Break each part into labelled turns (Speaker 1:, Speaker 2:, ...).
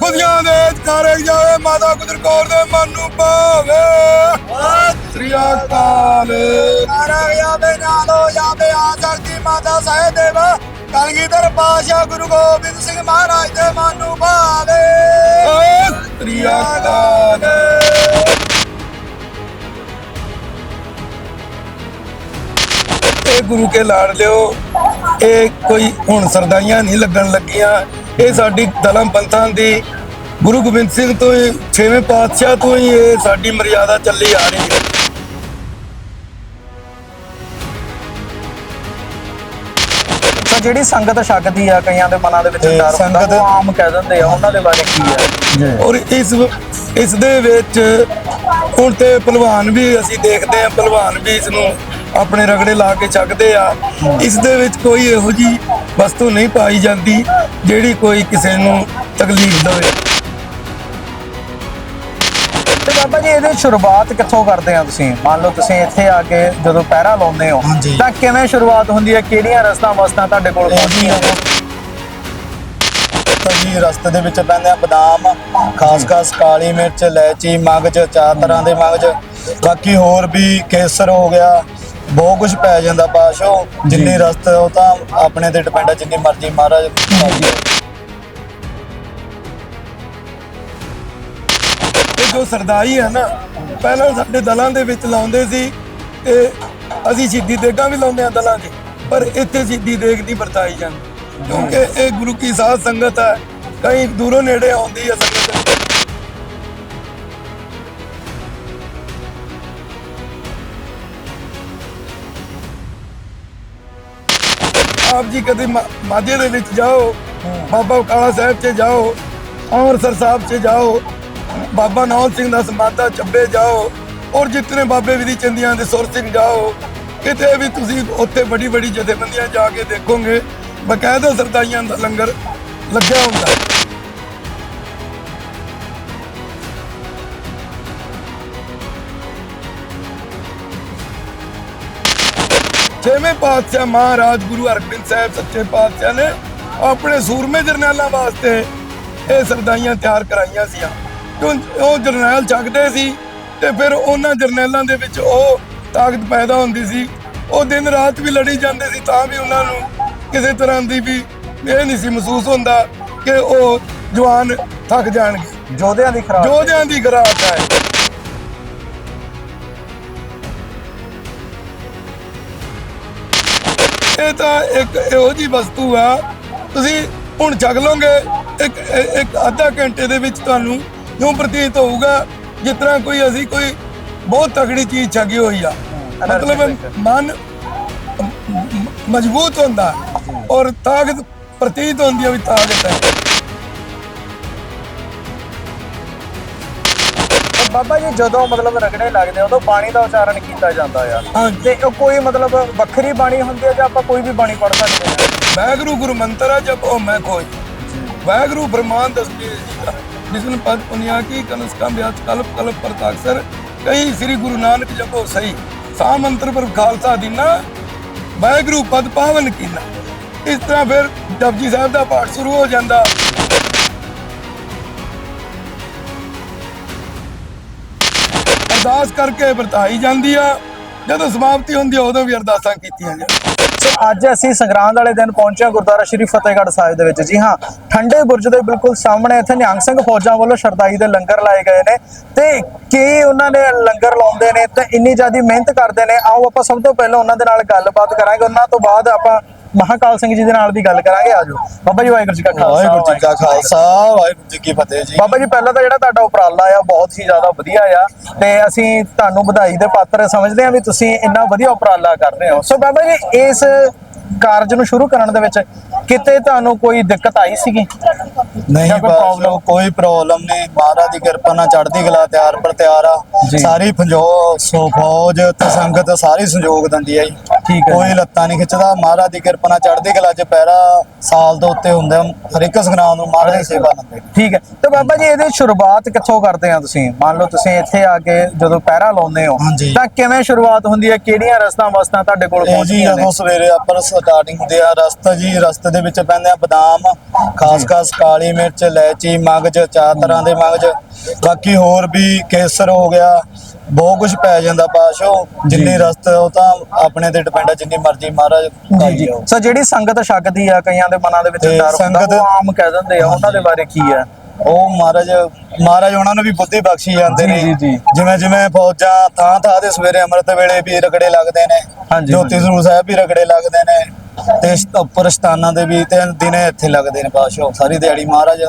Speaker 1: ਖੁਦੀਆਂ ਦੇ ਕਾਰਜ ਜਾਵੇ ਮਾਤਾ ਗੁਜਰ ਕੌਰ ਦੇ ਮਨ ਨੂੰ ਭਾਵੇ। ਸ੍ਰੀ ਅਕਾਲ।
Speaker 2: ਕਾਰਜ ਜਾਵੇ ਨਾਲੋ ਜਾਵੇ ਆ ਸਕਦੀ ਮਾਤਾ ਸਾਹਿਬ ਦੇਵ। ਕਲਗੀਧਰ ਪਾਸ਼ਾ ਗੁਰੂ ਗੋਬਿੰਦ ਸਿੰਘ ਮਹਾਰਾਜ ਦੇ ਮਨ ਨੂੰ ਭਾਵੇ।
Speaker 1: ਸ੍ਰੀ ਅਕਾਲ। ਇਹ ਗੁਰੂ ਕੇ ਲਾੜ ਲਿਓ ਇਹ ਕੋਈ ਹੁਣ ਸਰਦਾਈਆਂ ਨਹੀਂ ਲੱਗਣ ਲੱਗੀਆਂ। ਇਹ ਸਾਡੀ ਦਲਮ ਪੰਥਾਂ ਦੀ ਗੁਰੂ ਗੋਬਿੰਦ ਸਿੰਘ ਤੋਂ ਹੀ ਛੇਵੇਂ ਪਾਤਸ਼ਾਹ ਤੋਂ ਹੀ ਇਹ ਸਾਡੀ ਮਰਿਆਦਾ ਚੱਲੀ ਆ ਰਹੀ ਹੈ।
Speaker 3: ਤਾਂ ਜਿਹੜੀ ਸੰਗਤ ਛਕਦੀ ਆ ਕਈਆਂ ਦੇ ਮਨਾਂ ਦੇ ਵਿੱਚ
Speaker 2: ਤੇ
Speaker 3: ਡਰ ਹੁੰਦਾ
Speaker 2: ਸੰਗਤ-
Speaker 3: ਉਹ ਆਮ ਕਹਿ ਦਿੰਦੇ ਆ ਉਹਨਾਂ ਦੇ ਬਾਰੇ ਕੀ ਆ?
Speaker 1: ਔਰ ਇਸ ਇਸ ਦੇ ਵਿੱਚ ਹੁਣ ਤੇ ਪਹਿਲਵਾਨ ਵੀ ਅਸੀਂ ਦੇਖਦੇ ਆ ਪਹਿਲਵਾਨ ਵੀ ਇਸ ਨੂੰ ਆਪਣੇ ਰਗੜੇ ਲਾ ਕੇ ਚੱਕਦੇ ਆ। ਇਸ ਦੇ ਵਿੱਚ ਕੋਈ ਇਹੋ ਜੀ ਵਸਤੂ ਨਹੀਂ ਪਾਈ ਜਾਂਦੀ ਜਿਹੜੀ ਕੋਈ ਕਿਸੇ ਨੂੰ ਤਕਲੀਫ ਦੇਵੇ।
Speaker 3: ਤੇ ਬਾਬਾ ਜੀ ਇਹਦੀ ਸ਼ੁਰੂਆਤ ਕਿੱਥੋਂ ਕਰਦੇ ਆ ਤੁਸੀਂ? ਮੰਨ ਲਓ ਤੁਸੀਂ ਇੱਥੇ ਆ ਕੇ ਜਦੋਂ ਪਹਿਰਾ ਲਾਉਂਦੇ ਹੋ
Speaker 2: ਹਾਂਜੀ।
Speaker 3: ਤਾਂ ਕਿਵੇਂ ਸ਼ੁਰੂਆਤ ਹੁੰਦੀ ਹੈ? ਕਿਹੜੀਆਂ ਰਸਤਾਂ ਵਸਤਾਂ ਤੁਹਾਡੇ ਕੋਲ ਪਹੁੰਚਦੀਆਂ ਨੇ
Speaker 2: ਤਾਂ ਜੀ ਰਸਤੇ ਦੇ ਵਿੱਚ ਪੈਂਦੇ ਆ ਬਦਾਮ ਖਾਸ ਖਾਸ ਕਾਲੀ ਮਿਰਚ ਇਲਾਇਚੀ ਮਗਜ ਚਾਰ ਤਰ੍ਹਾਂ ਦੇ ਮਗਜ। ਬਾਕੀ ਹੋਰ ਵੀ ਕੇਸਰ ਹੋ ਗਿਆ ਬਹੁਤ ਕੁਝ ਪੈ ਜਾਂਦਾ ਪਾਸ਼ੋ ਜਿੰਨੀ ਰਸਤੇ ਉਹ ਤਾਂ ਆਪਣੇ ਤੇ ਡਿਪੈਂਡ ਆ ਜਿੰਨੀ ਮਰਜ਼ੀ ਮਹਾਰਾਜ
Speaker 1: ਇਹ ਜੋ ਸਰਦਾਈ ਹੈ ਨਾ ਪਹਿਲਾਂ ਸਾਡੇ ਦਲਾਂ ਦੇ ਵਿੱਚ ਲਾਉਂਦੇ ਸੀ ਤੇ ਅਸੀਂ ਸਿੱਧੀ ਦੇਗਾਂ ਵੀ ਲਾਉਂਦੇ ਆ ਦਲਾਂ 'ਚ ਪਰ ਇੱਥੇ ਸਿੱਧੀ ਦੇਗ ਨਹੀਂ ਵਰਤਾਈ ਜਾਂਦੀ। ਕਿਉਂਕਿ ਇਹ ਗੁਰੂ ਕੀ ਸਾਧ ਸੰਗਤ ਹੈ ਕਈ ਦੂਰੋਂ ਨੇੜੇ ਆਉਂਦੀ ਹੈ ਸੰਗਤ। ਆਪ ਜੀ ਕਦੇ ਮਾ- ਮਾਝੇ ਦੇ ਵਿੱਚ ਜਾਓ, ਬਾਬਾ ਕਾਲਾ ਸਾਹਿਬ 'ਚ ਜਾਓ, ਅੰਮ੍ਰਿਤਸਰ ਸਾਹਿਬ 'ਚ ਜਾਓ, ਬਾਬਾ ਨੌਲ ਸਿੰਘ ਦਾ ਸਮਾਧਾ ਚੱਬੇ ਜਾਓ, ਔਰ ਜਿਤਨੇ ਬਾਬੇ ਵਿਧੀ ਚੰਦੀਆਂ ਦੇ ਸੁਰ ਸਿੰਘ ਜਾਓ, ਕਿਤੇ ਵੀ ਤੁਸੀਂ ਉੱਥੇ ਵੱਡੀ ਵੱਡੀ ਜਥੇਬੰਦੀਆਂ ਜਾ ਕੇ ਦੇਖੋਗੇ, ਬਕਾਇਦਾ ਸਰਦਾਈਆਂ ਦਾ ਲੰਗਰ ਲੱਗਿਆ ਹੁੰਦਾ ਛੇਵੇਂ ਪਾਤਸ਼ਾਹ ਮਹਾਰਾਜ ਗੁਰੂ ਹਰਗੋਬਿੰਦ ਸਾਹਿਬ ਸੱਚੇ ਪਾਤਸ਼ਾਹ ਨੇ ਆਪਣੇ ਸੂਰਮੇ ਜਰਨੈਲਾਂ ਵਾਸਤੇ ਇਹ ਸਰਦਾਈਆਂ ਤਿਆਰ ਕਰਾਈਆਂ ਸੀ ਉਹ ਜਰਨੈਲ ਚੱਕਦੇ ਸੀ ਤੇ ਫਿਰ ਉਹਨਾਂ ਜਰਨੈਲਾਂ ਦੇ ਵਿੱਚ ਉਹ ਤਾਕਤ ਪੈਦਾ ਹੁੰਦੀ ਸੀ। ਉਹ ਦਿਨ ਰਾਤ ਵੀ ਲੜੀ ਜਾਂਦੇ ਸੀ ਤਾਂ ਵੀ ਉਹਨਾਂ ਨੂੰ ਕਿਸੇ ਤਰ੍ਹਾਂ ਦੀ ਵੀ ਇਹ ਨਹੀਂ ਸੀ ਮਹਿਸੂਸ ਹੁੰਦਾ ਕਿ ਉਹ ਜਵਾਨ ਥੱਕ ਜਾਣਗੇ।
Speaker 3: ਜੋਧਿਆਂ ਦੀ ਖਰਾਬ
Speaker 1: ਯੋਧਿਆਂ ਦੀ ਗਰਾਟ ਹੈ। ਇਹ ਤਾਂ ਇੱਕ ਇਹੋ ਜੀ ਵਸਤੂ ਆ। ਤੁਸੀਂ ਹੁਣ ਛਕ ਲਓਗੇ ਇੱਕ ਇੱਕ- ਅੱਧਾ ਘੰਟੇ ਦੇ ਵਿੱਚ ਤੁਹਾਨੂੰ ਇਉਂ ਪ੍ਰਤੀਤ ਹੋਊਗਾ ਜਿਸ ਤਰ੍ਹਾਂ ਕੋਈ ਅਸੀਂ ਕੋਈ ਬਹੁਤ ਤਗੜੀ ਚੀਜ਼ ਛਕੀ ਹੋਈ ਆ। ਮਤਲਬ ਮਨ ਮਜ਼ਬੂਤ ਹੁੰਦਾ ਔਰ ਤਾਕਤ ਪ੍ਰਤੀਤ ਹੁੰਦੀ ਆ ਵੀ ਤਾਕਤ ਹੈ।
Speaker 3: ਬਾਬਾ ਜੀ ਜਦੋਂ ਮਤਲਬ ਰਗੜੇ ਲੱਗਦੇ ਆ, ਉਦੋਂ ਬਾਣੀ ਦਾ ਉਚਾਰਨ ਕੀਤਾ ਜਾਂਦਾ ਆ।
Speaker 1: ਹਾਂਜੀ।
Speaker 3: ਤੇ ਉਹ ਕੋਈ ਮਤਲਬ ਵੱਖਰੀ ਬਾਣੀ ਹੁੰਦੀ ਹੈ ਜਾਂ ਆਪਾਂ ਕੋਈ ਵੀ ਬਾਣੀ ਪੜ੍ਹ ਸਕਦੇ ਹਾਂ
Speaker 1: ਵਾਹਿਗੁਰੂ ਗੁਰੂ ਮੰਤਰ ਹੈ ਜਬ ਉਹ ਮੈਂ ਕੋਈ। ਵਾਹਿਗੁਰੂ ਬ੍ਰਹਮਾਨ ਦਸਮੀ ਜੀ ਦਾ। ਜਿਸਨ ਪਦ ਪੁਨਿਆ ਕੀ ਕਨਸ ਕਾ ਵਿਆਜ ਕਲਪ ਕਲਪ ਪ੍ਰਤਾਕਸਰ ਕਈ ਸ੍ਰੀ ਗੁਰੂ ਨਾਨਕ ਜਪੋ ਸਹੀ। ਸਾ ਮੰਤਰ ਪਰ ਖਾਲਸਾ ਦੀਨਾ ਵਾਹਿਗੁਰੂ ਪਦ ਪਾਵਨ ਕੀਨਾ। ਇਸ ਤਰ੍ਹਾਂ ਫਿਰ ਜਪਜੀ ਸਾਹਿਬ ਦਾ ਪਾਠ ਸ਼ੁਰੂ ਹੋ ਜਾਂਦਾ। ਅਰਦਾਸ ਕਰਕੇ ਵਰਤਾਈ ਜਾਂਦੀ ਆ। ਜਦੋਂ ਸਮਾਪਤੀ ਹੁੰਦੀ ਆ, ਉਦੋਂ ਵੀ ਅਰਦਾਸਾਂ ਕੀਤੀਆਂ ਜਾਂਦੀਆਂ।
Speaker 3: ਸੋ ਅੱਜ ਅਸੀਂ ਸੰਗਰਾਂਦ ਵਾਲੇ ਦਿਨ ਪਹੁੰਚੇ ਹਾਂ ਗੁਰਦੁਆਰਾ ਸ਼੍ਰੀ ਫਤਿਹਗੜ੍ਹ ਸਾਹਿਬ ਦੇ ਵਿੱਚ। ਜੀ ਹਾਂ, ਠੰਡੇ ਬੁਰਜ ਦੇ ਬਿਲਕੁਲ ਸਾਹਮਣੇ ਇੱਥੇ ਨਿਹੰਗ ਸਿੰਘ ਫੌਜਾਂ ਵੱਲੋਂ ਸ਼ਰਦਾਈ ਦੇ ਲੰਗਰ ਲਾਏ ਗਏ ਨੇ ਤੇ ਕੀ ਉਹਨਾਂ ਨੇ ਲੰਗਰ ਲਾਉਂਦੇ ਨੇ ਤੇ ਇੰਨੀ ਜ਼ਿਆਦਾ ਮਿਹਨਤ ਕਰਦੇ ਨੇ। ਆਓ ਆਪਾਂ ਸਭ ਤੋਂ ਪਹਿਲਾਂ ਉਹਨਾਂ ਦੇ ਨਾਲ ਗੱਲਬਾਤ ਕਰਾਂਗੇ। ਉਹਨਾਂ ਤੋਂ ਬਾਅਦ ਆਪਾਂ ਮਹਾਕਾਲ ਸਿੰਘ ਜੀ ਦੇ ਨਾਲ ਵੀ ਗੱਲ ਕਰਾਂਗੇ ਆਜੋ ਬਾਬਾ ਜੀ ਵਾਹਿਗੁਰੂ ਜੀ ਕਾ ਖਾਲਸਾ
Speaker 2: ਵਾਹਿਗੁਰੂ ਜੀ ਕਾ ਖਾਲਸਾ ਵਾਹਿਗੁਰੂ ਜੀ ਕੀ ਫਤਿਹ ਜੀ।
Speaker 3: ਬਾਬਾ ਜੀ ਪਹਿਲਾਂ ਤਾਂ ਜਿਹੜਾ ਤੁਹਾਡਾ ਉਪਰਾਲਾ ਆ ਬਹੁਤ ਹੀ ਜ਼ਿਆਦਾ ਵਧੀਆ ਆ। ਤੇ ਅਸੀਂ ਤੁਹਾਨੂੰ ਵਧਾਈ ਦੇ ਪਾਤਰ ਸਮਝਦੇ ਹਾਂ ਵੀ ਤੁਸੀਂ ਇੰਨਾ ਵਧੀਆ ਉਪਰਾਲਾ ਕਰ ਰਹੇ ਹੋ। ਸੋ ਬਾਬਾ ਜੀ ਇਸ ਕਾਰਜ ਨੂੰ ਸ਼ੁਰੂ ਕਰਨ ਦੇ ਵਿੱਚ ਕਿਤੇ ਤੁਹਾਨੂੰ ਕੋਈ ਦਿੱਕਤ ਆਈ ਸੀਗੀ
Speaker 2: ਨਹੀਂ
Speaker 3: ਜਾਂ ਕੋਈ
Speaker 2: ਬਸ
Speaker 3: problem?
Speaker 2: ਕੋਈ ਪ੍ਰੋਬਲਮ ਨਹੀਂ ਮਹਾਰਾਜ ਦੀ ਕਿਰਪਾ ਨਾਲ ਚੜ੍ਹਦੀ ਕਲਾ ਤਿਆਰ ਪਰ ਤਿਆਰ ਆ
Speaker 3: ਜੀ।
Speaker 2: ਸਾਰੀ ਫੰਜੋ ਸੋ ਫੌਜ ਤੇ ਸੰਗਤ ਸਾਰੀ ਸੰਯੋਗ ਦਿੰਦੀ ਆ ਜੀ
Speaker 3: ਠੀਕ ਹੈ
Speaker 2: ਕੋਈ। ਲੱਤਾਂ ਨਹੀਂ ਖਿੱਚਦਾ ਮਹਾਰਾਜ ਦੀ ਕਿਰਪਾ ਨਾਲ ਚੜ੍ਹਦੀ ਕਲਾ 'ਚ ਪੈਰਾ ਸਾਲ ਦੇ ਉੱਤੇ ਹੁੰਦੇ ਆ। ਹਰ ਇੱਕ ਸੰਗਰਾਮ ਨੂੰ ਮਹਾਰਾਜ ਦੀ ਸੇਵਾ ਕਰਦੇ
Speaker 3: ਠੀਕ ਹੈ ਤੇ ਬਾਬਾ ਜੀ ਇਹਦੀ ਸ਼ੁਰੂਆਤ ਕਿੱਥੋਂ ਕਰਦੇ ਆ ਤੁਸੀਂ ਮੰਨ ਲਓ ਤੁਸੀਂ ਇੱਥੇ ਆ ਕੇ ਜਦੋਂ ਪਹਿਰਾ ਲਾਉਂਦੇ ਹੋ
Speaker 2: ਹਾਂਜੀ।
Speaker 3: ਤਾਂ ਕਿਵੇਂ ਸ਼ੁਰੂਆਤ ਹੁੰਦੀ ਹੈ ਕਿਹੜੀਆਂ ਰਸਤਾਂ ਵਸਤਾਂ ਤੁਹਾਡੇ ਕੋਲ
Speaker 2: ਇਹ ਜੀ
Speaker 3: ਪਹੁੰਚਦੀਆਂ ਨੇ
Speaker 2: ਜਦੋਂ ਸਵੇਰੇ ਆਪਾਂ ਸਟਾਰਟਿੰਗ ਹੁੰਦੇ ਆ ਰਸਤਾ ਜੀ ਰਸਤੇ ਦੇ ਦੇ ਵਿੱਚ ਪੈਂਦੇ ਆ ਬਦਾਮ ਖਾਸ ਖਾਸ ਕਾਲੀ ਮਿਰਚ ਇਲਾਇਚੀ ਮਗਜ ਚਾਰ ਤਰ੍ਹਾਂ ਦੇ ਮਗਜ। ਬਾਕੀ ਹੋਰ ਵੀ ਕੇਸਰ ਹੋ ਗਿਆ ਬਹੁਤ ਕੁਝ ਪੈ ਜਾਂਦਾ ਪਾਸ਼ੋ। ਜਿੰਨੀ ਰਸਤ ਉਹ ਤਾਂ ਆਪਣੇ ਤੇ ਡਿਪੈਂਡ ਆ ਜਿੰਨੀ ਮਰਜ਼ੀ ਮਹਾਰਾਜ
Speaker 3: ਜੀ ਸੋ ਜਿਹੜੀ ਸੰਗਤ ਛਕਦੀ ਆ ਕਈਆਂ ਦੇ ਮਨਾਂ ਦੇ ਵਿੱਚ
Speaker 2: ਤੇ
Speaker 3: ਡਰ ਹੁੰਦਾ
Speaker 2: ਸੰਗਤ-
Speaker 3: ਉਹ ਆਮ ਕਹਿ ਦਿੰਦੇ ਆ ਉਹਨਾਂ ਦੇ ਬਾਰੇ ਕੀ ਆ?
Speaker 2: ਉਹ ਮਹਾਰਾਜ ਮਹਾਰਾਜ ਉਹਨਾਂ ਨੂੰ ਵੀ ਬੁੱਧੀ ਬਖਸ਼ੀ ਜਾਂਦੇ
Speaker 3: ਜੀ,
Speaker 2: ਨੇ।
Speaker 3: ਜੀ, ਜੀ।
Speaker 2: ਜਿਵੇਂ ਜਿਵੇਂ ਫੌਜਾਂ ਥਾਂ ਥਾਂ ਦੇ ਸਵੇਰੇ ਅੰਮ੍ਰਿਤ ਵੇਲੇ ਵੀ ਰਗੜੇ ਲੱਗਦੇ ਨੇ।
Speaker 3: ਹਾਂਜੀ,
Speaker 2: ਜੋਤੀ। ਸਰੂਪ ਸਾਹਿਬ ਵੀ ਰਗੜੇ ਲੱਗਦੇ ਨੇ। ਤੇ ਇਸ ਤੋਂ ਉੱਪਰ ਸਥਾਨਾਂ ਦੇ ਵੀ ਤੇ ਦਿਨੇ ਇੱਥੇ ਲੱਗਦੇ ਨੇ ਪਾਸ਼ੋ ਸਾਰੀ ਦਿਹਾੜੀ ਮਹਾਰਾਜ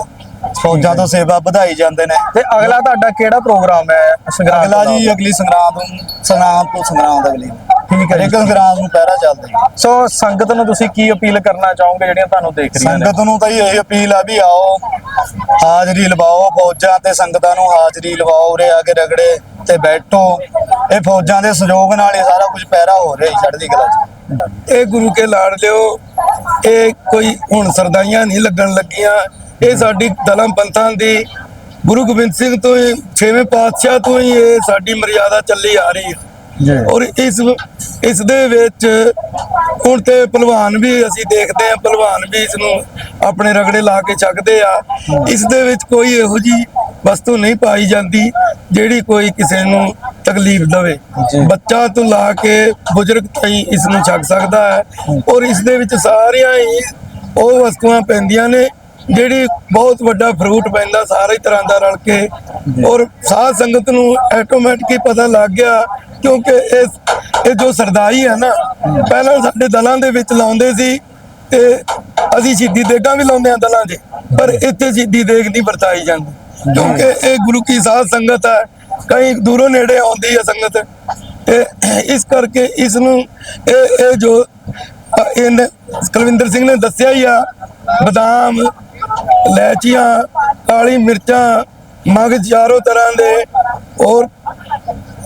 Speaker 2: ਫੌਜਾਂ ਤੋਂ ਸੇਵਾ ਵਧਾਈ ਜਾਂਦੇ ਨੇ।
Speaker 3: ਤੇ ਅਗਲਾ ਤੁਹਾਡਾ ਕਿਹੜਾ ਪ੍ਰੋਗਰਾਮ ਹੈ? ਸੰਗਰਾਮ
Speaker 2: ਅਗਲਾ ਜੀ ਅਗਲੀ ਸੰਗਰਾਮ ਸੰਗਰਾਮ ਤੋਂ ਸੰਗਰਾਮ ਦਾ ਅਗਲੀ।
Speaker 3: ਠੀਕ ਹੈ।
Speaker 2: ਹਰੇਕ ਸੰਗਰਾਮ ਨੂੰ ਪਹਿਰਾ ਚੱਲਦਾ।
Speaker 3: ਸੋ ਸੰਗਤ ਨੂੰ ਤੁਸੀਂ ਕੀ ਅਪੀਲ ਕਰਨਾ ਚਾਹੋਗੇ ਜਿਹੜੀਆਂ ਤੁਹਾਨੂੰ ਦੇਖ ਰਹੀਆਂ ਨੇ?
Speaker 2: ਸੰਗਤ ਨੂੰ ਤਾਂ ਇਹ ਅਪੀਲ ਆ ਵੀ ਆਓ ਹਾਜ਼ਰੀ ਲਵਾਓ ਫੌਜਾਂ ਤੇ ਸੰਗਤਾਂ ਨੂੰ ਹਾਜ਼ਰੀ ਲਵਾਓ ਉਰੇ ਆ ਕੇ ਰਗੜੇ ਤੇ ਬੈਠੋ। ਇਹ ਫੌਜਾਂ ਦੇ ਸਹਿਯੋਗ ਨਾਲ ਹੀ ਸਾਰਾ ਕੁਝ ਪੈਰਾ ਹੋ ਰਿਹਾ ਚੜ੍ਹਦੀ ਕਲਾ ਚ।
Speaker 1: ਇਹ ਗੁਰੂ ਕੇ ਲਾੜ ਲਿਓ। ਇਹ ਕੋਈ ਹੁਣ ਸਰਦਾਈਆਂ ਨਹੀਂ ਲੱਗਣ ਲੱਗੀਆਂ। ਇਹ ਸਾਡੀ ਧਰਮ ਪੰਥਾਂ ਦੀ ਗੁਰੂ ਗੋਬਿੰਦ ਸਿੰਘ ਤੋਂ ਹੀ ਛੇਵੇਂ ਪਾਤਸ਼ਾਹ ਤੋਂ ਹੀ ਇਹ ਸਾਡੀ ਮਰਿਆਦਾ ਚੱਲੀ ਆ ਰਹੀ ਹੈ ਔਰ ਇਸ ਇਸ ਦੇ ਵਿੱਚ ਹੁਣ ਤੇ ਪਹਿਲਵਾਨ ਵੀ ਅਸੀਂ ਦੇਖਦੇ ਆ ਪਹਿਲਵਾਨ ਵੀ ਇਸ ਨੂੰ ਆਪਣੇ ਰਗੜੇ ਲਾ ਕੇ ਚੱਕਦੇ ਆ। ਇਸ ਦੇ ਵਿੱਚ ਕੋਈ ਇਹੋ ਜੀ ਵਸਤੂ ਨਹੀਂ ਪਾਈ ਜਾਂਦੀ ਜਿਹੜੀ ਕੋਈ ਕਿਸੇ ਨੂੰ ਤਕਲੀਫ ਦੇਵੇ। ਬੱਚਾ ਤੋਂ ਲਾ ਕੇ ਬਜ਼ੁਰਗ ਤਾਈਂ ਇਸ ਨੂੰ ਛਕ ਸਕਦਾ ਹੈ ਔਰ ਇਸ ਦੇ ਵਿੱਚ ਸਾਰੀਆਂ ਹੀ ਉਹ ਵਸਤੂਆਂ ਪੈਂਦੀਆਂ ਨੇ ਜਿਹੜੀ ਬਹੁਤ ਵੱਡਾ ਫਰੂਟ ਪੈਂਦਾ ਸਾਰੇ ਤਰ੍ਹਾਂ ਦਾ ਰਲ ਕੇ। ਔਰ ਸਾਧ ਸੰਗਤ ਨੂੰ ਆਟੋਮੈਟਿਕ ਹੀ ਪਤਾ ਲੱਗ ਗਿਆ ਕਿਉਂਕਿ ਇਹ ਇਹ ਜੋ ਸਰਦਾਈ ਹੈ ਨਾ ਪਹਿਲਾਂ ਸਾਡੇ ਦਲਾਂ ਦੇ ਵਿੱਚ ਲਾਉਂਦੇ ਸੀ ਤੇ ਅਸੀਂ ਸਿੱਧੀ ਦੇਗਾਂ ਵੀ ਲਾਉਂਦੇ ਆ ਦਲਾਂ 'ਚ ਪਰ ਇੱਥੇ ਸਿੱਧੀ ਦੇਗ ਨਹੀਂ ਵਰਤਾਈ ਜਾਂਦੀ। ਕਿਉਂਕਿ ਇਹ ਗੁਰੂ ਕੀ ਸਾਧ ਸੰਗਤ ਹੈ ਕਈ ਦੂਰੋਂ ਨੇੜੇ ਆਉਂਦੀ ਹੈ ਸੰਗਤ। ਤੇ ਇਸ ਕਰਕੇ ਇਸ ਨੂੰ ਇਹ ਇਹ ਜੋ ਅ, ਕੁਲਵਿੰਦਰ ਸਿੰਘ ਨੇ ਦੱਸਿਆ ਹੀ ਆ ਬਦਾਮ ਇਲਾਇਚੀਆਂ ਕਾਲੀ ਮਿਰਚਾਂ ਮਗਜ ਚਾਰੋਂ ਤਰ੍ਹਾਂ ਦੇ ਔਰ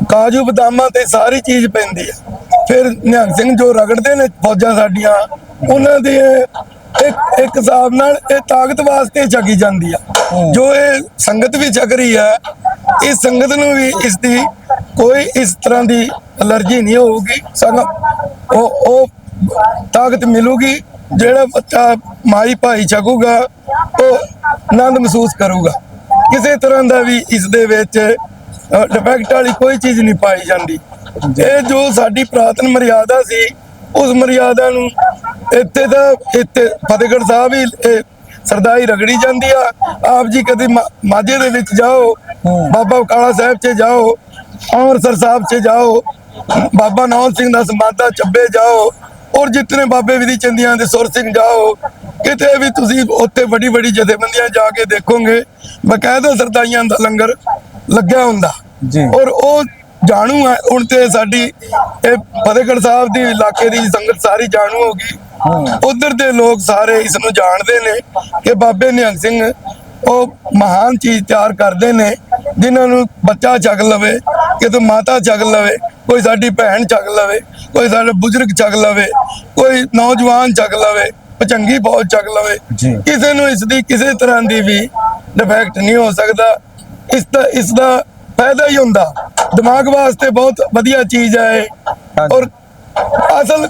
Speaker 1: ਕਾਜੂ ਬਦਾਮਾਂ ਤੇ ਸਾਰੀ ਚੀਜ਼ ਪੈਂਦੀ ਹੈ। ਫਿਰ ਨਿਹੰਗ ਸਿੰਘ ਜੋ ਰਗੜਦੇ ਨੇ ਫੌਜਾਂ ਸਾਡੀਆਂ ਉਹਨਾਂ ਦੇ ਇੱਕ ਇੱਕ ਹਿਸਾਬ ਨਾਲ ਇਹ ਤਾਕਤ ਵਾਸਤੇ ਛਕੀ ਜਾਂਦੀ ਆ। ਜੋ ਇਹ ਸੰਗਤ ਵੀ ਛਕ ਰਹੀ ਹੈ ਇਸ ਸੰਗਤ ਨੂੰ ਵੀ ਇਸ ਦੀ ਕੋਈ ਇਸ ਤਰ੍ਹਾਂ ਦੀ ਅਲਰਜੀ ਨਹੀਂ ਹੋਊਗੀ। ਸਗੋਂ ਉਹ ਉਹ ਤਾਕਤ ਮਿਲੂਗੀ ਜਿਹੜਾ ਬੱਚਾ ਮਾਈ ਭਾਈ ਛਕੂਗਾ ਉਹ ਆਨੰਦ ਮਹਿਸੂਸ ਕਰੂਗਾ। ਕਿਸੇ ਤਰ੍ਹਾਂ ਦਾ ਵੀ ਇਸ ਦੇ ਵਿੱਚ ਡਿਫੈਕਟ ਵਾਲੀ ਕੋਈ ਚੀਜ਼ ਨਹੀਂ ਪਾਈ ਜਾਂਦੀ। ਇਹ ਜੋ ਸਾਡੀ ਪ੍ਰਾਤਨ ਮਰਿਆਦਾ ਸੀ ਉਸ ਮਰਿਆਦਾ ਨੂੰ ਇੱਥੇ ਦਾ ਇੱਥੇ ਫਤਿਹਗੜ੍ਹ ਸਾਹਿਬ ਹੀ ਸਰਦਾਈ ਰਗੜੀ ਜਾਂਦੀ ਆ। ਆਪ ਜੀ ਕਦੇ ਮਾਝੇ ਦੇ ਵਿੱਚ ਜਾਓ ਬਾਬਾ ਕਾਲਾ ਸਾਹਿਬ 'ਚ ਜਾਓ ਅੰਮ੍ਰਿਤਸਰ ਸਾਹਿਬ 'ਚ ਜਾਓ ਬਾਬਾ ਨੌਲ ਸਿੰਘ ਦਾ ਸਮਾਧਾ ਚੱਬੇ ਜਾਓ ਔਰ ਜਿਤਨੇ ਬਾਬੇ ਵਿਧੀ ਚੰਦੀਆਂ ਦੇ ਸੁਰ ਸਿੰਘ ਜਾਓ ਕਿਤੇ ਵੀ ਤੁਸੀਂ ਉੱਥੇ ਵੱਡੀ ਵੱਡੀ ਜਥੇਬੰਦੀਆਂ ਜਾ ਕੇ ਦੇਖੋਗੇ ਬਕਾਇਦਾ ਸਰਦਾਈਆਂ ਦਾ ਲੰਗਰ ਲੱਗਿਆ ਹੁੰਦਾ।
Speaker 3: ਜੀ।
Speaker 1: ਔਰ ਉਹ ਜਾਣੂ ਹੈ ਹੁਣ ਤੇ ਸਾਡੀ ਇਹ ਫਤਿਹਗੜ੍ਹ ਸਾਹਿਬ ਦੀ ਇਲਾਕੇ ਦੀ ਸੰਗਤ ਸਾਰੀ ਜਾਣੂ ਹੋ ਗਈ। ਉਧਰ ਦੇ ਲੋਕ ਸਾਰੇ ਇਸ ਨੂੰ ਜਾਣਦੇ ਨੇ ਕਿ ਬਾਬੇ ਨਿਹੰਗ ਸਿੰਘ ਉਹ ਮਹਾਨ ਚੀਜ਼ ਤਿਆਰ ਕਰਦੇ ਨੇ ਜਿਨ੍ਹਾਂ ਨੂੰ ਬੱਚਾ ਚੱਕ ਲਵੇ ਕਿਤੇ ਮਾਤਾ ਚੱਕ ਲਵੇ ਕੋਈ ਸਾਡੀ ਭੈਣ ਚੱਕ ਲਵੇ ਕੋਈ ਸਾਡਾ ਬਜ਼ੁਰਗ ਚੱਕ ਲਵੇ ਕੋਈ ਨੌਜਵਾਨ ਚੱਕ ਲਵੇ ਪਚੰਗੀ ਫੌਜ ਚੱਕ ਲਵੇ। ਕਿਸੇ ਨੂੰ ਇਸ ਦੀ ਕਿਸੇ ਤਰ੍ਹਾਂ ਦੀ ਵੀ ਡਿਫੈਕਟ ਨਹੀਂ ਹੋ ਸਕਦਾ। ਇਸ ਦਾ ਇਸ ਦਾ ਫਾਇਦਾ ਹੀ ਹੁੰਦਾ। ਦਿਮਾਗ ਵਾਸਤੇ ਬਹੁਤ ਵਧੀਆ ਚੀਜ਼ ਹੈ। ਔਰ ਅਸਲ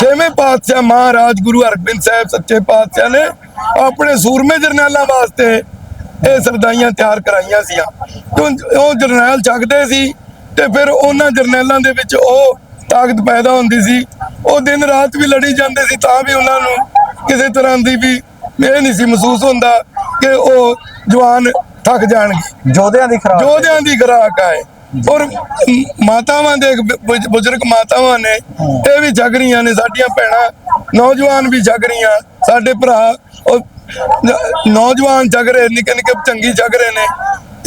Speaker 1: ਛੇਵੇਂ ਪਾਤਸ਼ਾਹ ਮਹਾਰਾਜ ਗੁਰੂ ਹਰਗੋਬਿੰਦ ਸਾਹਿਬ ਸੱਚੇ ਪਾਤਸ਼ਾਹ ਨੇ ਆਪਣੇ ਸੂਰਮੇ ਜਰਨੈਲਾਂ ਵਾਸਤੇ ਇਹ ਸਰਦਾਈਆਂ ਤਿਆਰ ਕਰਾਈਆਂ ਸੀਆਂ। ਉਹ ਜਰਨੈਲ ਚੱਕਦੇ ਸੀ ਤੇ ਫਿਰ ਉਹਨਾਂ ਜਰਨੈਲਾਂ ਦੇ ਵਿੱਚ ਉਹ ਤਾਕਤ ਪੈਦਾ ਹੁੰਦੀ ਸੀ। ਉਹ ਦਿਨ ਰਾਤ ਵੀ ਲੜੀ ਜਾਂਦੇ ਸੀ ਤਾਂ ਵੀ ਉਹਨਾਂ ਨੂੰ ਕਿਸੇ ਤਰ੍ਹਾਂ ਦੀ ਵੀ ਇਹ ਨਹੀਂ ਸੀ ਮਹਿਸੂਸ ਹੁੰਦਾ ਕਿ ਉਹ ਜਵਾਨ ਥੱਕ ਜਾਣਗੇ।
Speaker 3: ਜੋਧਿਆਂ ਦੀ ਖਰਾਬ
Speaker 1: ਯੋਧਿਆਂ ਦੀ ਖੁਰਾਕ ਹੈ ਔਰ ਮਾਤਾਵਾਂ ਦੇ ਬਜ਼ੁਰਗ ਮਾਤਾਵਾਂ ਨੇ, ਇਹ ਵੀ ਜਗ ਰਹੀਆਂ ਨੇ, ਸਾਡੀਆਂ ਭੈਣਾਂ। ਨੌਜਵਾਨ ਵੀ ਜਗ ਰਹੀਆਂ ਸਾਡੇ ਭਰਾ। ਉਹ ਨੌਜਵਾਨ ਜਗ ਰਹੇ, ਨਿੱਕੇ ਨਿੱਕੇ ਚੰਗੀ ਜਗ ਰਹੇ ਨੇ।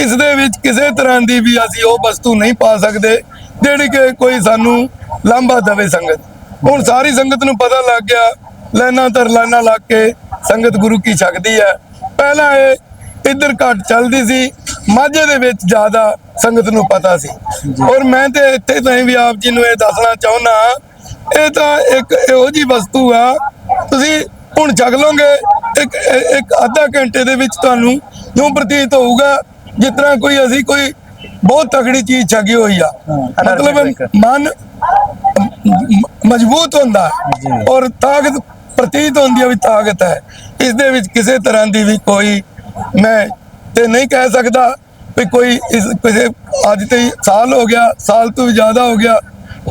Speaker 1: ਇਸ ਦੇ ਵਿੱਚ ਕਿਸੇ ਤਰ੍ਹਾਂ ਦੀ ਵੀ ਅਸੀਂ ਉਹ ਵਸਤੂ ਨਹੀਂ ਪਾ ਸਕਦੇ, ਜਿਹੜੀ ਕਿ ਕੋਈ ਸਾਨੂੰ ਲਾਂਭਾ ਦੇਵੇ ਸੰਗਤ। ਹੁਣ ਸਾਰੀ ਸੰਗਤ ਨੂੰ ਪਤਾ ਲੱਗ ਗਿਆ, ਲਾਈਨਾਂ ਤਰ ਲਾਈਨਾਂ ਲੱਗ ਕੇ ਸੰਗਤ ਗੁਰੂ ਕੀ ਛਕਦੀ ਹੈ। ਪਹਿਲਾਂ ਇਹ ਇੱਧਰ ਘੱਟ ਚੱਲਦੀ ਸੀ ਮਾਝੇ ਦੇ ਵਿੱਚ ਜ਼ਿਆਦਾ ਸੰਗਤ ਨੂੰ ਪਤਾ ਸੀ ਔਰ ਮੈਂ ਤੇ ਇੱਥੇ ਤਾਈਂ ਵੀ ਆਪ ਜੀ ਨੂੰ ਇਹ ਦੱਸਣਾ ਚਾਹੁੰਦਾ ਇਹ ਤਾਂ ਇੱਕ ਇਹੋ ਜੀ ਵਸਤੂ ਆ ਤੁਸੀਂ ਹੁਣ ਛਕ ਲਓਗੇ ਇੱਕ ਇੱਕ ਅੱਧਾ ਘੰਟੇ ਦੇ ਵਿੱਚ ਤੁਹਾਨੂੰ ਜੋ ਪ੍ਰਤੀਤ ਹੋਊਗਾ ਤਰ੍ਹਾਂ ਕੋਈ ਅਸੀਂ ਕੋਈ ਬਹੁਤ ਤਕੜੀ ਚੀਜ਼ ਛਕੀ ਹੋਈ ਆ ਮਤਲਬ। ਮਨ ਮਜ਼ਬੂਤ ਹੁੰਦਾ। ਔਰ ਤਾਕਤ ਪ੍ਰਤੀਤ ਹੁੰਦੀ ਹੈ ਵੀ ਤਾਕਤ ਹੈ ਇਸ ਦੇ ਵਿੱਚ ਕਿਸੇ ਤਰ੍ਹਾਂ ਦੀ ਵੀ ਕੋਈ ਮੈਂ ਤੇ ਨਹੀਂ ਕਹਿ ਸਕਦਾ ਵੀ ਕੋਈ ਇਸ ਕਿਸੇ ਅੱਜ ਤੇ ਸਾਲ ਹੋ ਗਿਆ ਸਾਲ ਤੋਂ ਵੀ ਜ਼ਿਆਦਾ ਹੋ ਗਿਆ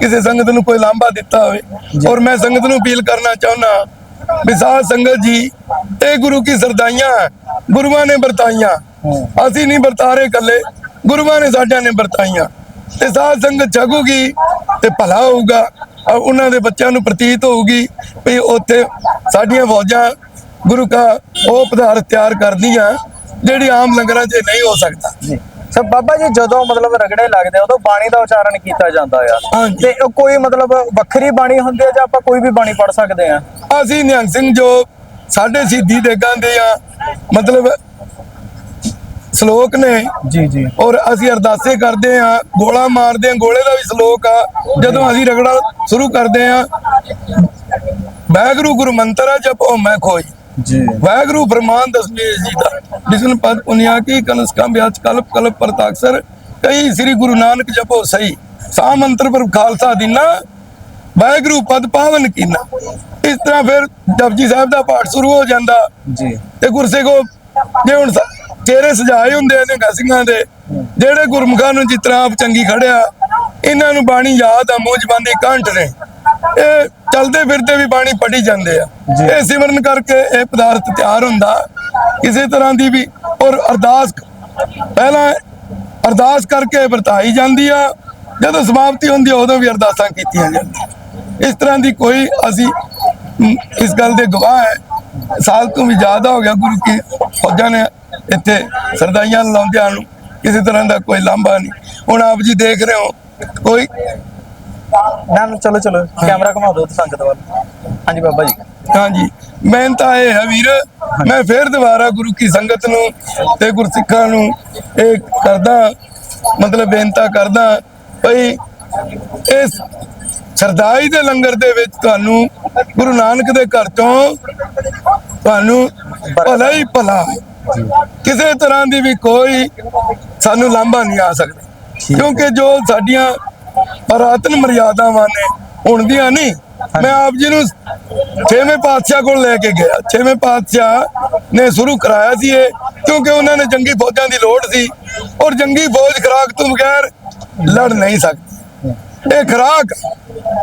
Speaker 1: ਕਿਸੇ ਸੰਗਤ ਨੂੰ ਕੋਈ ਲਾਂਭਾ ਦਿੱਤਾ ਹੋਵੇ। ਔਰ ਮੈਂ ਸੰਗਤ ਨੂੰ ਅਪੀਲ ਕਰਨਾ ਚਾਹੁੰਦਾ ਵੀ ਸਾਧ ਸੰਗਤ ਜੀ ਇਹ ਗੁਰੂ ਕੀ ਸਰਦਾਈਆਂ ਗੁਰੂਆਂ ਨੇ ਵਰਤਾਈਆਂ। ਅਸੀਂ ਨਹੀਂ ਵਰਤਾ ਰਹੇ ਇਕੱਲੇ ਗੁਰੂਆਂ ਨੇ ਸਾਡਿਆਂ ਨੇ ਵਰਤਾਈਆਂ। ਤੇ ਸਾਧ ਸੰਗਤ ਛਕੂਗੀ ਤੇ ਭਲਾ ਹੋਊਗਾ ਉਹਨਾਂ ਦੇ ਬੱਚਿਆਂ ਨੂੰ ਪ੍ਰਤੀਤ ਹੋਊਗੀ ਵੀ ਉੱਥੇ ਸਾਡੀਆਂ ਫੌਜਾਂ ਗੁਰੂ ਕਾ ਉਹ ਪਦਾਰਥ ਤਿਆਰ ਕਰਦੀਆਂ। ਜਿਹੜੀ ਆਮ ਲੰਗਰਾਂ 'ਚ ਨਹੀਂ ਹੋ ਸਕਦਾ।
Speaker 3: ਜੀ ਸਰ ਬਾਬਾ ਜੀ ਜਦੋਂ ਮਤਲਬ ਰਗੜੇ ਲੱਗਦੇ ਆ, ਉਦੋਂ ਬਾਣੀ ਦਾ ਉਚਾਰਨ ਕੀਤਾ ਜਾਂਦਾ ਆ।
Speaker 1: ਹਾਂਜੀ।
Speaker 3: ਤੇ ਉਹ ਕੋਈ ਮਤਲਬ ਵੱਖਰੀ ਬਾਣੀ ਹੁੰਦੀ ਹੈ ਜਾਂ ਆਪਾਂ ਕੋਈ ਵੀ ਬਾਣੀ ਪੜ ਸਕਦੇ ਆ?
Speaker 1: ਅਸੀਂ ਨਿਹੰਗ ਸਿੰਘ ਜੋ ਸਾਡੇ ਸਿੱਧੀ ਦੇਗਾਂ ਦੇ ਆ ਮਤਲਬ ਸ਼ਲੋਕ ਨੇ।
Speaker 3: ਜੀ ਜੀ।
Speaker 1: ਔਰ ਅਸੀਂ ਅਰਦਾਸੇ ਕਰਦੇ ਆ ਗੋਲਾ ਮਾਰਦੇ ਆ ਗੋਲੇ ਦਾ ਵੀ ਸ਼ਲੋਕ ਆ। ਜਦੋਂ ਅਸੀਂ ਰਗੜਾ ਸ਼ੁਰੂ ਕਰਦੇ ਆ ਵਾਹਿਗੁਰੂ ਗੁਰੂ ਮੰਤਰ ਆ ਜਪੋ ਮੈਂ ਖੋਈ।
Speaker 3: ਜੀ।
Speaker 1: ਵਾਹਿਗੁਰੂ ਫਰਮਾਨ ਦਸਮੇਸ਼ ਜੀ ਦਾ ਵਿਸ਼ਨ ਪਦ ਪੁਨਿਆ ਕੀ ਕਨਸਕਾਂ ਵਿਆਚ ਕਲਪ ਕਲਪ ਪਰਤਾਕਸਰ ਕਈ ਸ੍ਰੀ ਗੁਰੂ ਨਾਨਕ ਜਪੋ ਸਹੀ। ਸਾ ਮੰਤਰ ਪਰ ਖਾਲਸਾ ਦੀਨਾ ਵਾਹਿਗੁਰੂ ਪਦ ਪਾਵਨ ਕੀਨਾ। ਇਸ ਤਰ੍ਹਾਂ ਫਿਰ ਜਪਜੀ ਸਾਹਿਬ ਦਾ ਪਾਠ ਸ਼ੁਰੂ ਹੋ ਜਾਂਦਾ।
Speaker 3: ਜੀ।
Speaker 1: ਤੇ ਗੁਰਸਿੱਖੋ ਜੇ ਹੁਣ ਚਿਹਰੇ ਸਜਾਏ ਹੁੰਦੇ ਨੇ ਗਸੀਆਂ ਦੇ ਜਿਹੜੇ ਗੁਰਮੁਖਾਂ ਨੂੰ ਤਰ੍ਹਾਂ ਆਪ ਚੰਗੀ ਖੜਿਆ ਇਹਨਾਂ ਨੂੰ ਬਾਣੀ ਯਾਦ ਆ ਮੂੰਹ ਜ਼ਬਾਨੀ ਕੰਠ ਨੇ। ਇਹ ਚਲਦੇ ਫਿਰਦੇ ਵੀ ਬਾਣੀ ਪੜੀ ਜਾਂਦੇ ਆ। ਇਹ ਸਿਮਰਨ ਕਰਕੇ ਇਹ ਪਦਾਰਥ ਤਿਆਰ ਹੁੰਦਾ। ਕਿਸੇ ਤਰ੍ਹਾਂ ਦੀ ਵੀ ਔਰ ਅਰਦਾਸ ਪਹਿਲਾਂ ਅਰਦਾਸ ਕਰਕੇ ਵਰਤਾਈ ਜਾਂਦੀ ਆ। ਜਦੋਂ ਸਮਾਪਤੀ ਹੁੰਦੀ ਆ ਉਦੋਂ ਵੀ ਅਰਦਾਸਾਂ ਕੀਤੀਆਂ ਜਾਂਦੀਆਂ। ਇਸ ਤਰ੍ਹਾਂ ਦੀ ਕੋਈ ਅਸੀਂ ਇਸ ਗੱਲ ਦੇ ਗਵਾਹ ਹੈ ਸਾਲ ਤੋਂ ਵੀ ਜ਼ਿਆਦਾ ਹੋ ਗਿਆ ਗੁਰੂ ਕੀ ਫੌਜਾਂ ਨੇ ਇੱਥੇ ਸਰਦਾਈਆਂ ਲਾਉਂਦਿਆਂ ਨੂੰ। ਕਿਸੇ ਤਰ੍ਹਾਂ ਦਾ ਕੋਈ ਲਾਂਭਾ ਨਹੀਂ। ਹੁਣ ਆਪ ਜੀ ਦੇਖ ਰਹੇ ਹੋ ਕੋਈ
Speaker 3: ਨਾ ਨਾ, ਚਲੋ ਚਲੋ ਕੈਮਰਾ ਘੁਮਾ ਦਿਓ ਸੰਗਤ ਵੱਲ। ਹਾਂਜੀ ਬਾਬਾ ਜੀ।
Speaker 1: ਹਾਂਜੀ। ਮੈਂ ਤਾਂ ਇਹ ਹੈ ਵੀਰ ਮੈਂ ਫੇਰ ਦੁਬਾਰਾ ਗੁਰੂ ਕੀ ਸੰਗਤ ਨੂੰ ਤੇ ਗੁਰਸਿੱਖਾਂ ਨੂੰ ਇਹ ਕਰਦਾ ਮਤਲਬ ਬੇਨਤਾ ਕਰਦਾ ਭਈ ਇਸ ਸਰਦਾਈ ਦੇ ਲੰਗਰ ਦੇ ਵਿੱਚ ਤੁਹਾਨੂੰ ਗੁਰੂ ਨਾਨਕ ਦੇ ਘਰ ਤੋਂ ਤੁਹਾਨੂੰ ਭਲਾ ਹੀ ਭਲਾ। ਕਿਸੇ ਤਰ੍ਹਾਂ ਦੀ ਵੀ ਕੋਈ ਸਾਨੂੰ ਲਾਂਭਾ ਨਹੀਂ ਆ ਸਕਦਾ। ਕਿਉਂਕਿ ਜੋ ਸਾਡੀਆਂ ਪ੍ਰਾਤਨ ਮਰਿਆਦਾਵਾਂ ਨੇ ਹੁਣ ਦੀਆਂ ਨਹੀਂ। ਮੈਂ ਆਪ ਜੀ ਨੂੰ ਛੇਵੇਂ ਪਾਤਸ਼ਾਹ ਕੋਲ ਲੈ ਕੇ ਗਿਆ। ਛੇਵੇਂ ਪਾਤਸ਼ਾਹ ਨੇ ਸ਼ੁਰੂ ਕਰਾਇਆ ਸੀ ਇਹ ਕਿਉਂਕਿ ਉਹਨਾਂ ਨੇ ਜੰਗੀ ਫੌਜਾਂ ਦੀ ਲੋੜ ਸੀ ਔਰ ਜੰਗੀ ਫੌਜ ਖੁਰਾਕ ਤੋਂ ਬਗੈਰ ਲੜ ਨਹੀਂ ਸਕਦੀ। ਇਹ ਖੁਰਾਕ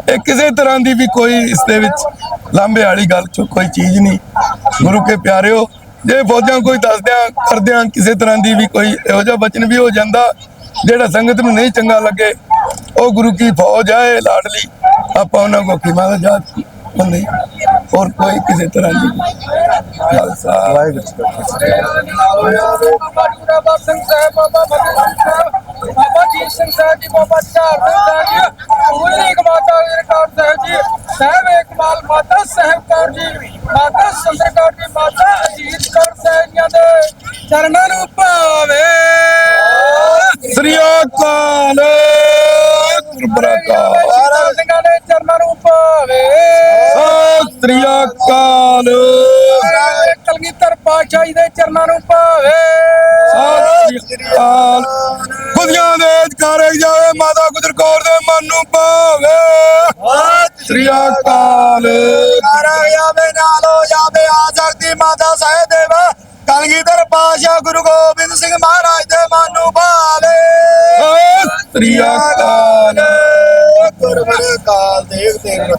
Speaker 1: ਇਹ ਕਿਸੇ ਤਰ੍ਹਾਂ ਦੀ ਵੀ ਕੋਈ ਇਸ ਦੇ ਵਿੱਚ ਲਾਂਭੇ ਵਾਲੀ ਗੱਲ ਚ ਕੋਈ ਚੀਜ਼ ਨਹੀਂ। ਗੁਰੂ ਕੇ ਪਿਆਰਿਓ ਜੇ ਫੌਜਾਂ ਕੋਈ ਦੱਸਦਿਆਂ ਕਰਦਿਆਂ ਕਿਸੇ ਤਰ੍ਹਾਂ ਦੀ ਵੀ ਕੋਈ ਇਹੋ ਜਿਹਾ ਬਚਨ ਵੀ ਹੋ ਜਾਂਦਾ ਜਿਹੜਾ ਸੰਗਤ ਨੂੰ ਨਹੀਂ ਚੰਗਾ ਲੱਗੇ ਉਹ ਗੁਰੂ ਕੀ ਫੌਜ ਹੈ ਲਾਡਲੀ ਆਪਾਂ ਉਹਨਾਂ ਕੋ ਕੀ ਮਾਦਾ ਜਾਤ ਹੁੰਦੀ ਹੋਰ ਕੋਈ ਕਿਸੇ ਤਰ੍ਹਾਂ ਦੀ ਖਾਲਸਾ
Speaker 3: ਵਾਹਿਗੁਰੂ ਜੀ ਕਾ ਖਾਲਸਾ।
Speaker 4: ਬਾਬਾ ਜੁਰਾਵਰ ਸਿੰਘ ਸਾਹਿਬ ਬਾਬਾ ਫਤਿਹ ਸਿੰਘ ਸਾਹਿਬ ਬਾਬਾ ਜੀਤ ਸਿੰਘ ਸਾਹਿਬ ਜੀ ਬਾਬਾ ਚਾਰ ਸਿੰਘ ਸਾਹਿਬ ਜੀ ਪੂਰੀ ਇੱਕ ਮਾਤਾ ਰਿਕਾਰਡ ਸਾਹਿਬ ਜੀ ਮਾਤਾ ਸਾਹਿਬ ਕੌਰ ਜੀ ਮਾਤਾ ਸੁੰਦਰ ਕੌਰ ਜੀ ਮਾਤਾ ਅਜੀਤ ਕੌਰ ਸਾਹਿਬ ਜੀਆਂ ਦੇ ਚਰਨਾਂ
Speaker 1: ਸ੍ਰੀ ਅਕਾਲ।
Speaker 4: ਕਲਗੀਧਰ ਪਾਤਸ਼ਾਹੀ ਦੇ ਚਰਨਾਂ ਨੂੰ ਭਾਵੇ।
Speaker 1: ਸਤਿ ਸ੍ਰੀ ਅਕਾਲ। ਖੁਦੀਆਂ ਦੇ ਅਧਿਕਾਰੇ ਜਾਵੇ ਮਾਤਾ ਗੁਜਰ ਕੌਰ ਦੇ ਮਨ ਨੂੰ ਭਾਵੇ। ਸਤਿ ਸ੍ਰੀ ਅਕਾਲ।
Speaker 2: ਜਾਵੇ ਨਾਲੋ ਜਾਵੇ ਆ ਸਕਦੀ ਮਾਤਾ ਸਾਹਿਬ ਦੇਵ। ਕਲਗੀਧਰ ਪਾਸ਼ਾ ਗੁਰੂ ਗੋਬਿੰਦ ਸਿੰਘ ਮਹਾਰਾਜ ਦੇ ਮਨ ਨੂੰ ਭਾਵੇ।
Speaker 1: ਸਤਿ ਸ੍ਰੀ ਅਕਾਲ।
Speaker 2: ਗੁਰਬਰ ਕਾਲ ਦੇਵ ਤੇਰੇ